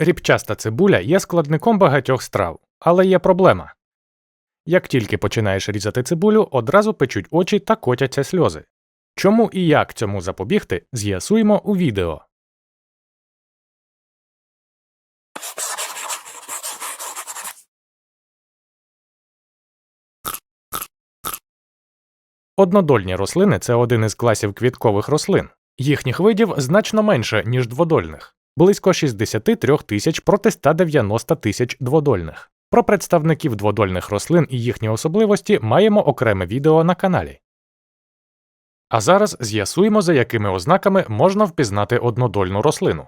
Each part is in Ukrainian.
Ріпчаста цибуля є складником багатьох страв, але є проблема. Як тільки починаєш різати цибулю, одразу печуть очі та котяться сльози. Чому і як цьому запобігти, з'ясуємо у відео. Однодольні рослини це один із класів квіткових рослин. Їхніх видів значно менше, ніж дводольних близько 63 тисяч проти 190 тисяч дводольних. Про представників дводольних рослин і їхні особливості маємо окреме відео на каналі. А зараз з'ясуємо, за якими ознаками можна впізнати однодольну рослину.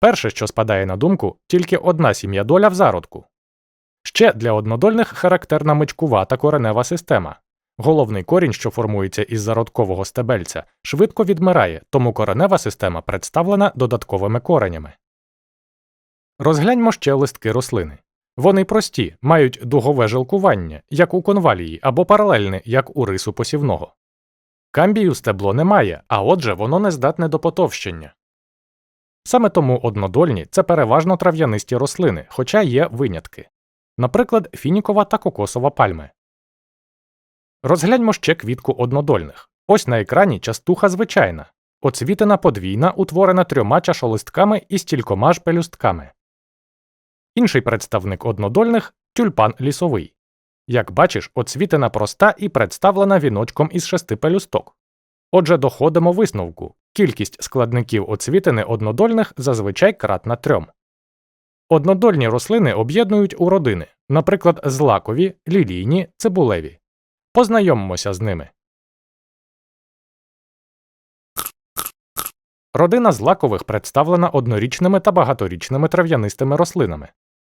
Перше, що спадає на думку, тільки одна сім'я доля в зародку. Ще для однодольних характерна мичкувата коренева система. Головний корінь, що формується із зародкового стебельця, швидко відмирає, тому коренева система представлена додатковими коренями. Розгляньмо ще листки рослини. Вони прості, мають дугове жилкування, як у конвалії, або паралельне, як у рису посівного. Камбію стебло немає, а отже, воно не здатне до потовщення. Саме тому однодольні це переважно трав'янисті рослини, хоча є винятки. Наприклад, фінікова та кокосова пальми. Розгляньмо ще квітку однодольних. Ось на екрані частуха звичайна, оцвітена подвійна, утворена трьома чашолистками і стількома ж пелюстками. Інший представник однодольних тюльпан лісовий. Як бачиш, оцвітена проста і представлена віночком із шести пелюсток. Отже, доходимо висновку кількість складників оцвітини однодольних зазвичай кратна трьом. Однодольні рослини об'єднують у родини, наприклад, злакові, лілійні, цибулеві. Познайомимося з ними. Родина злакових представлена однорічними та багаторічними трав'янистими рослинами.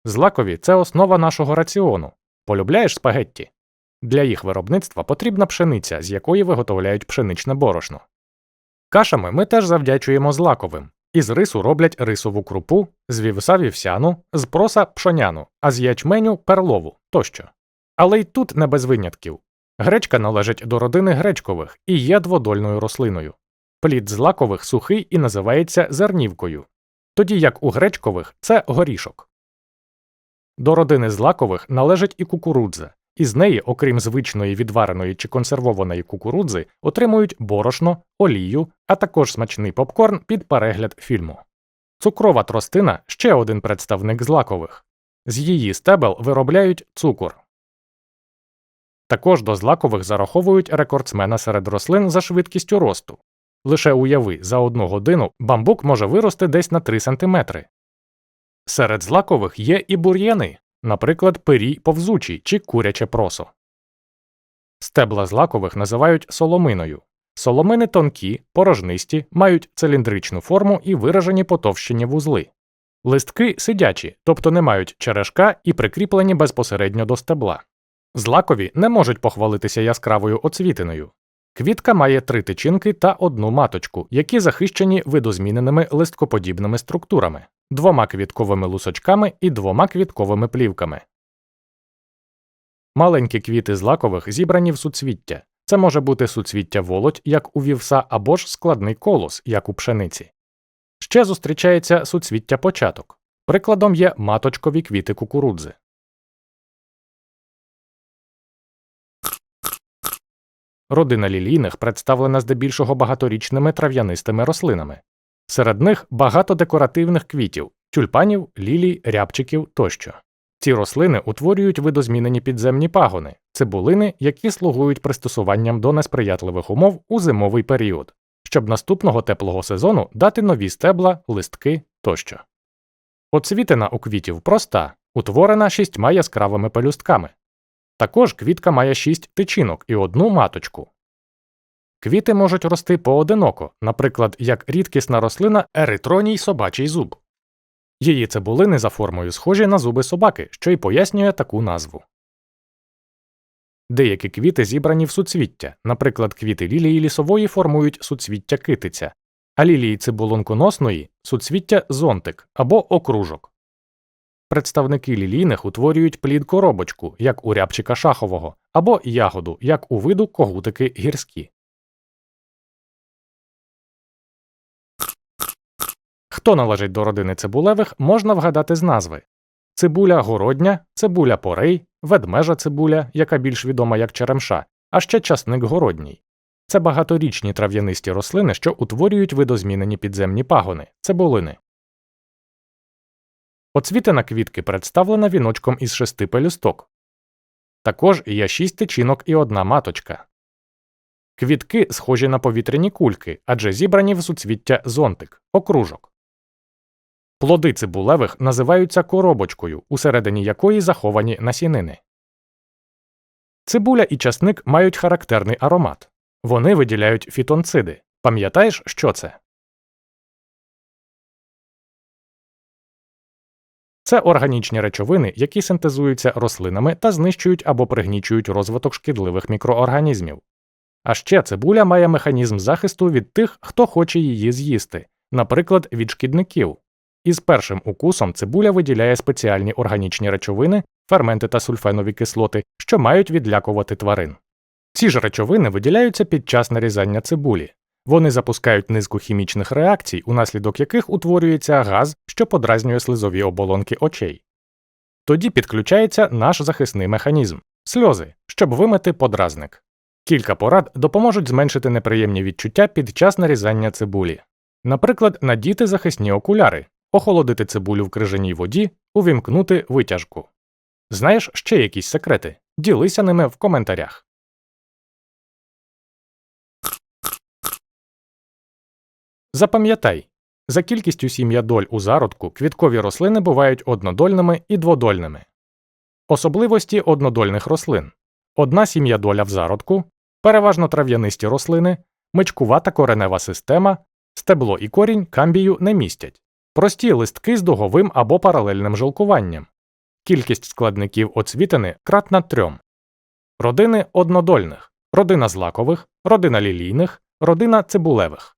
Злакові це основа нашого раціону. Полюбляєш спагетті? Для їх виробництва потрібна пшениця, з якої виготовляють пшеничне борошно. Кашами ми теж завдячуємо злаковим. Із рису роблять рисову крупу, з вівса вівсяну, з проса пшоняну, а з ячменю перлову тощо. Але й тут не без винятків. Гречка належить до родини гречкових і є дводольною рослиною. Плід злакових сухий і називається зернівкою, тоді як у гречкових це горішок. До родини злакових належить і кукурудза, із неї, окрім звичної відвареної чи консервованої кукурудзи, отримують борошно, олію, а також смачний попкорн під перегляд фільму. Цукрова тростина ще один представник злакових. З її стебел виробляють цукор. Також до злакових зараховують рекордсмена серед рослин за швидкістю росту. Лише уяви, за одну годину бамбук може вирости десь на 3 см. Серед злакових є і бур'яни, наприклад, пирій повзучий чи куряче просо. Стебла злакових називають соломиною. Соломини тонкі, порожнисті, мають циліндричну форму і виражені потовщені вузли. Листки сидячі, тобто не мають черешка і прикріплені безпосередньо до стебла. Злакові не можуть похвалитися яскравою оцвітиною. Квітка має три тичинки та одну маточку, які захищені видозміненими листкоподібними структурами, двома квітковими лусочками і двома квітковими плівками. Маленькі квіти злакових зібрані в суцвіття. Це може бути суцвіття волоть, як у вівса, або ж складний колос, як у пшениці. Ще зустрічається суцвіття початок. Прикладом є маточкові квіти кукурудзи. Родина лілійних представлена здебільшого багаторічними трав'янистими рослинами. Серед них багато декоративних квітів, тюльпанів, лілій, рябчиків тощо. Ці рослини утворюють видозмінені підземні пагони, цибулини, які слугують пристосуванням до несприятливих умов у зимовий період, щоб наступного теплого сезону дати нові стебла, листки тощо. Оцвітина у квітів проста, утворена шістьма яскравими пелюстками. Також квітка має шість тичинок і одну маточку. Квіти можуть рости поодиноко, наприклад, як рідкісна рослина еритроній собачий зуб. Її цибулини за формою схожі на зуби собаки, що й пояснює таку назву. Деякі квіти зібрані в суцвіття, наприклад, квіти лілії лісової формують суцвіття китиця, а лілії цибулонконосної суцвіття зонтик або окружок. Представники лілійних утворюють плід коробочку, як у рябчика шахового, або ягоду, як у виду когутики гірські. Хто належить до родини цибулевих, можна вгадати з назви: цибуля городня, цибуля порей, ведмежа цибуля, яка більш відома як черемша, а ще часник городній. Це багаторічні трав'янисті рослини, що утворюють видозмінені підземні пагони цибулини. Оцвітена квітки представлена віночком із шести пелюсток. Також є шість тичинок і одна маточка. Квітки схожі на повітряні кульки, адже зібрані в суцвіття зонтик окружок. Плоди цибулевих називаються коробочкою, усередині якої заховані насінини. Цибуля і часник мають характерний аромат. Вони виділяють фітонциди. Пам'ятаєш, що це? Це органічні речовини, які синтезуються рослинами та знищують або пригнічують розвиток шкідливих мікроорганізмів. А ще цибуля має механізм захисту від тих, хто хоче її з'їсти, наприклад, від шкідників. Із першим укусом цибуля виділяє спеціальні органічні речовини, ферменти та сульфенові кислоти, що мають відлякувати тварин. Ці ж речовини виділяються під час нарізання цибулі. Вони запускають низку хімічних реакцій, унаслідок яких утворюється газ, що подразнює слизові оболонки очей. Тоді підключається наш захисний механізм сльози, щоб вимити подразник. Кілька порад допоможуть зменшити неприємні відчуття під час нарізання цибулі. Наприклад, надіти захисні окуляри, охолодити цибулю в крижаній воді, увімкнути витяжку. Знаєш ще якісь секрети? Ділися ними в коментарях. Запам'ятай, за кількістю сім'ядоль у зародку квіткові рослини бувають однодольними і дводольними. Особливості однодольних рослин одна сім'ядоля в зародку, переважно трав'янисті рослини, мичкувата коренева система, стебло і корінь камбію не містять, прості листки з дуговим або паралельним жилкуванням. Кількість складників оцвітини кратна трьом. Родини однодольних, родина злакових, родина лілійних, родина цибулевих.